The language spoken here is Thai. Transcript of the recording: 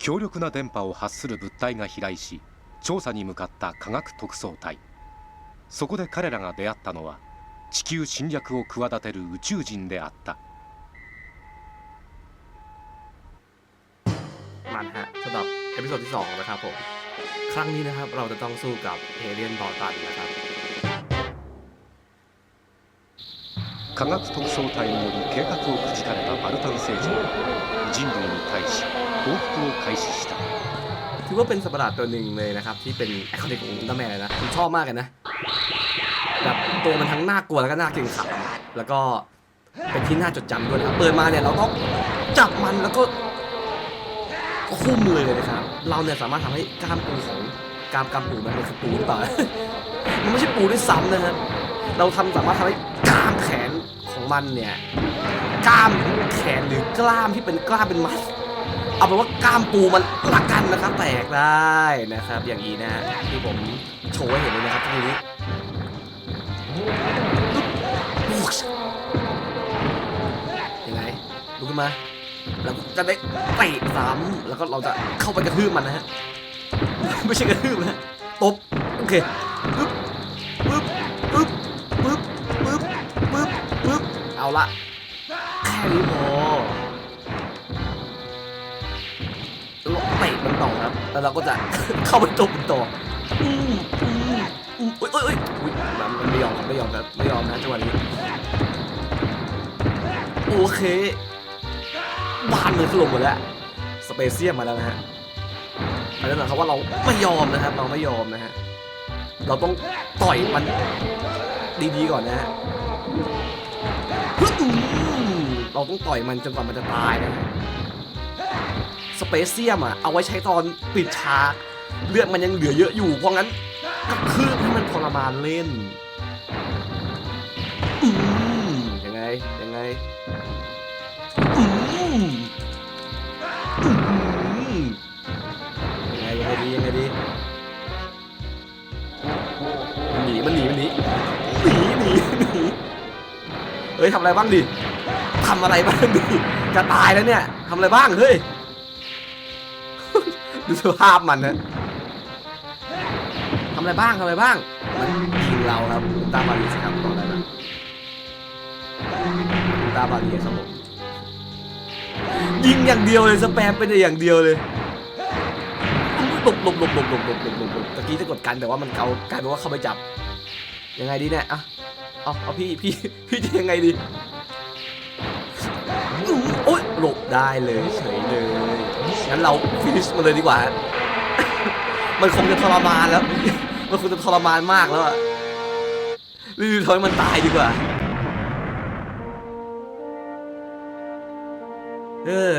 強力な電波を発する物体が飛来し調査に向かった科学特捜隊そこで彼らが出会ったのは地球侵略を企てる宇宙人であった มันฮะสำหรับเอพิโซดที่ 2 นะครับผม ครั้งนี้นะครับเราจะต้องสู้กับเอเลียนบอลตันนะครับ 科学特捜隊により計画をくじかれたバルタン星人は人類に対し報復を開始した ถือว่าเป็นสัตว์ประหลาดตัวหนึ่งเลยนะครับ ที่เป็นไอคอนิกของอุลตร้าแมนเลยนะผมชอบมากเลยนะ แบบตัวมันทั้งน่ากลัวแล้วก็น่าเกรงขามแล้วก็เป็นที่น่าจดจำด้วยนะครับเปิดมาเนี่ยเราต้องจับมันแล้วก็คุ้มเลยนะครับ เราเนี่ยสามารถทำให้กล้ามปูของกล้ามกล้ามปูมันเป็นปูหรือเปล่า มันไม่ใช่ปูด้วยซ้ำนะครับ เราทำสามารถทำให้กล้ามแขนของ มันเนี่ยกล้ามแขนหรือกล้ามที่เป็นกล้ามเป็นมัดเอาเป็นว่ากล้ามปูมันละกันนะครับแตกได้นะครับ อย่างนี้นะฮะที่ผมโชว์ให้เห็นเลยนะครับทีนี้ยังไงลุกขึ้นมาแล้วจะได้เตะซ้ำแล้วก็เราจะเข้าไปกระทืบมันนะฮะไม่ใช่กระทืบนะตบโอเค เอาละแค่นี้พอเราเตะมันต่อครับ แล้วเราก็จะเข้าไปตบมันต่ออืมอืมอืมอุ้ยอุ้ยอุ้ยอุ้ยมันไม่ยอมครับไม่ยอมครับไม่ยอมนะจังหวะนี้โอเคบานเมืองถล่มหมดแล้วสเปเซียมมาแล้วนะฮะอันนั้นหมายความว่าเราไม่ยอมนะครับ เราไม่ยอมนะฮะเราต้องต่อยมันดีๆก่อนนะฮะ เราต้องต่อยมันจนกว่ามันจะตายนะสเปเซียมอะ เอาไว้ใช้ตอนปิดฉากเลือดมันยังเหลือเยอะอยู่ เพราะงั้นก็คืบให้มันทรมานเล่นยังไง ยังไงยังไงยังไงดียังไงดี เฮ้ยทำอะไรบ้างดิทำอะไรบ้างดิจะตายแล้วเนี่ยทำอะไรบ้างเฮ้ยดูสภาพมันนะทำอะไรบ้างทำอะไรบ้างมันยิงเราครับตาบาลีสครับตอนนั้นนะตาบาลีสงบยิงอย่างเดียวเลยสแปมเป็นอย่างเดียวเลยหลบหลบหลบหลบหลบหลบหลบตะกี้จะกดกันแต่ว่ามันเขากลายเป็นว่าเขาไปจับยังไงดีเนี่ยอะ เอาเอาพี่พี่พี่จะยังไงดีโอ๊ยหลบได้เลยเฉยเลยงั้นเราฟินิชมันเลยดีกว่า มันคงจะทรมานแล้ว มันคงจะทรมานมากแล้วอะรีบทำให้มันตายดีกว่า เออ